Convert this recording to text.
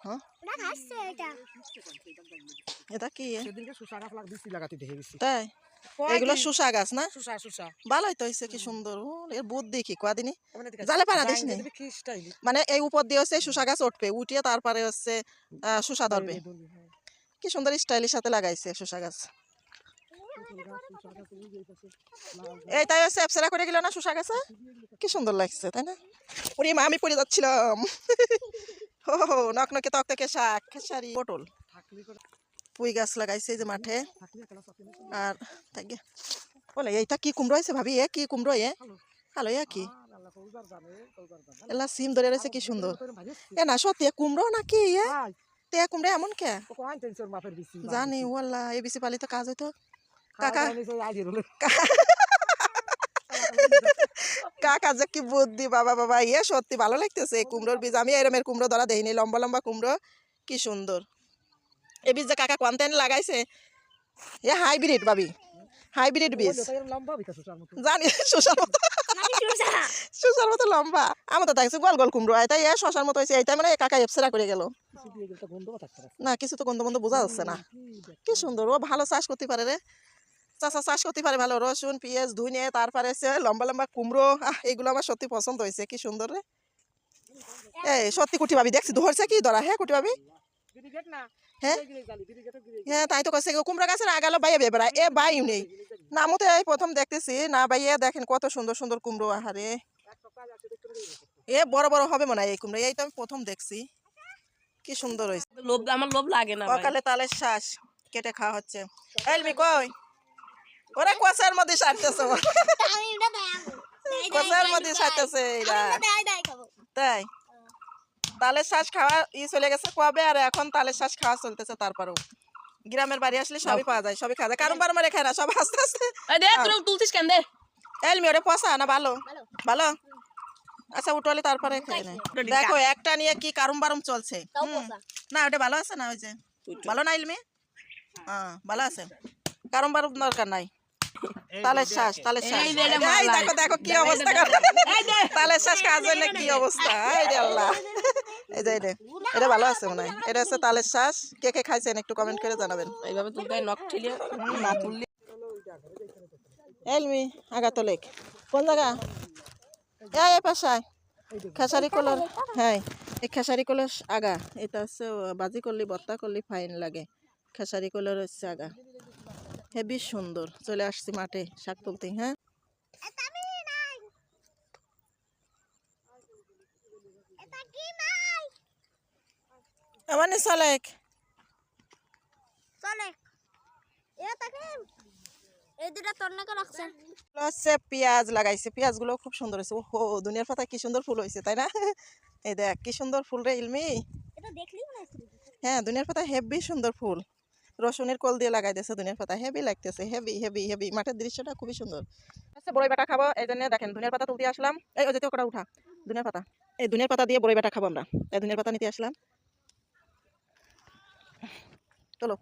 হ্যাঁ? এটা। কি? সেদিনকে শুষা গাছ লাগ লাগাতে দেখে গেছি তাই? এগুলো গাছ না? ভালোই তো হয়েছে কি সুন্দর। এর বুদ্ধি কি কদিনই মানে জালে দিস নি? স্টাইল মানে এই উপর দিয়ে হচ্ছে শুষা গাছ উঠবে উঠিয়ে তারপরে হচ্ছে আহ, শুষা ধরবে কি সুন্দর স্টাইলের সাথে লাগাইছে শুষা গাছ। এই তাই হচ্ছে অ্যাপসেরা করে গেল না শুষা গাছে? কি সুন্দর লাগছে তাই না? ওরে মা আমি পড়ে যাচ্ছিলাম। হো নকনকে তকতকে শাক খেসারি পটল পুঁই গাছ লাগাইছে যে মাঠে। আর গে- বলে এইটা কি কুমড়ো হয়েছে ভাবি এ কি কুমড়ো এ। ভালো এ কি। এলা সিম ধরে রয়েছে কি সুন্দর। এ না সত্যি এ কুমড়ো নাকি এ তে কুমড়ো এমন কে ও জানি। ওয়াল্লা এই বেশি পালি তো কাজ হইতো কাকা। যে কি বুদ্ধি বাবা বাবা ইয়ে সত্যি ভালো লাগতেছে। এই কুমড়োর বীজ আমি এরমের কুমড়ো ধরা দেখিনি লম্বা লম্বা কুমড়ো কি সুন্দর। এই বীজ যে কাকা কোয়ান্তেন লাগাইছে এ হাইব্রিড ভাবি। হাইব্রিড বীজ। শুষার জানি শসার মতো। শসার মতো লম্বা। আমার তো দেখছি গোল গোল কুমড়ো তাই এ শসার মতো হয়েছে এইটাই মানে কাকা এপসেরা করে গেল। না কিছু তো গন্ধ বন্ধ বোঝা যাচ্ছে না। কি সুন্দর ও ভালো চাষ করতে পারে রে। চাষা চাষ করতে পারে। ভালো রসুন পেঁয়াজ ধুইনে তারপরে সে লম্বা লম্বা কুমড়ো। আহ এগুলো আমার সত্যি পছন্দ হয়েছে। কি সুন্দর রে। এই সত্যি কুটি ভাবি দেখছি ধরছে কি? ধরা হ্যাঁ কুটি ভাবি বিড়ি গেট না, হ্যাঁ? হ্যাঁ তাই তো কাছে কুমড়া গাছের আগালো বাইয়ে বেবরা এ বাইও নেই। নামও তো এই প্রথম দেখতেছি। না বাইয়ে দেখেন কত সুন্দর সুন্দর কুমড়ো আহারে। এ বড় বড় হবে মনে হয় এই কুমড়ো। এই তো আমি প্রথম দেখছি। কি সুন্দর হয়েছে। লোভ আমার লোভ লাগে না সকালে তালের শ্বাস কেটে খাওয়া হচ্ছে। এলমি কই? ওরা কুয়াশার মধ্যে সারতেছে। আমি এটা দেখাবো দেই, দেই, কুয়াশার মধ্যে সারতেছে এরা। আমি এটা দেই, দেই খাব। তাই? তালের শ্বাস খাওয়া ই চলে গেছে কবে আর এখন তালের শ্বাস খাওয়া চলতেছে তারপরেও। গ্রামের বাড়ি আসলে সবই পাওয়া যায় সবই খাওয়া যায়। কারণ বার খায় না সব আস্তে আস্তে। তুলছিস কেন দে এলমি ওরে পচা না ভালো। ভালো। আচ্ছা উঠলে তারপরে খেয়ে নেয় দেখো একটা নিয়ে কি কারুম বারুম চলছে। না ওটা ভালো আছে না ওই যে। ভালো না ইলমি? হ্যাঁ ভালো আছে। কারুম বারুম দরকার নাই। তালের শ্বাস তালের শ্বাস। এই এটা। দেখো দেখো কি অবস্থা করে তালের শ্বাস খাওয়ার জন্য কি অবস্থা? এই রে আল্লাহ। এই যে এই এটা ভালো আছে মনে হয়। এটা হচ্ছে তালের শ্বাস। কে কে খাইছেন একটু কমেন্ট করে জানাবেন। এইভাবে তুলতে নখ ঠিলিয়ে না তুললে এলমি আগা তো লেক। কোন জায়গা? এই এই পাশায়। খেসারি কলার। হ্যাঁ এই খেসারি কলার আগা। এটা হচ্ছে বাজি করলি বত্তা করলি ফাইন লাগে। খেসারি কলার হচ্ছে আগা। হেবি সুন্দর। চলে আসছি মাঠে শাক তুলতে হ্যাঁ? চলেক হচ্ছে পেঁয়াজ লাগাইছে। পেঁয়াজগুলো খুব সুন্দর হয়েছে। দুনিয়ার পাতা কি সুন্দর ফুল হয়েছে তাই না? এই দেখ কি সুন্দর ফুল রে ইলমি। হ্যাঁ দুনিয়ার পাতা হেভি সুন্দর ফুল। রসুনের কল দিয়ে লাগাই দিয়েছে দুনিয়ার পাতা। হেভি লাগতেছে হেভি হেভি হেভি মাঠের দৃশ্যটা খুবই সুন্দর। আচ্ছা বড়ই বাটা খাব। এই জন্য দেখেন দুনিয়ার পাতা তুলতে আসলাম। এই, ওই যেটা উঠা দুনিয়ার পাতা। এই দুনিয়ার পাতা দিয়ে বড়ই বেটা খাব আমরা। এই দুনিয়ার পাতা নিতে আসলাম। চলো।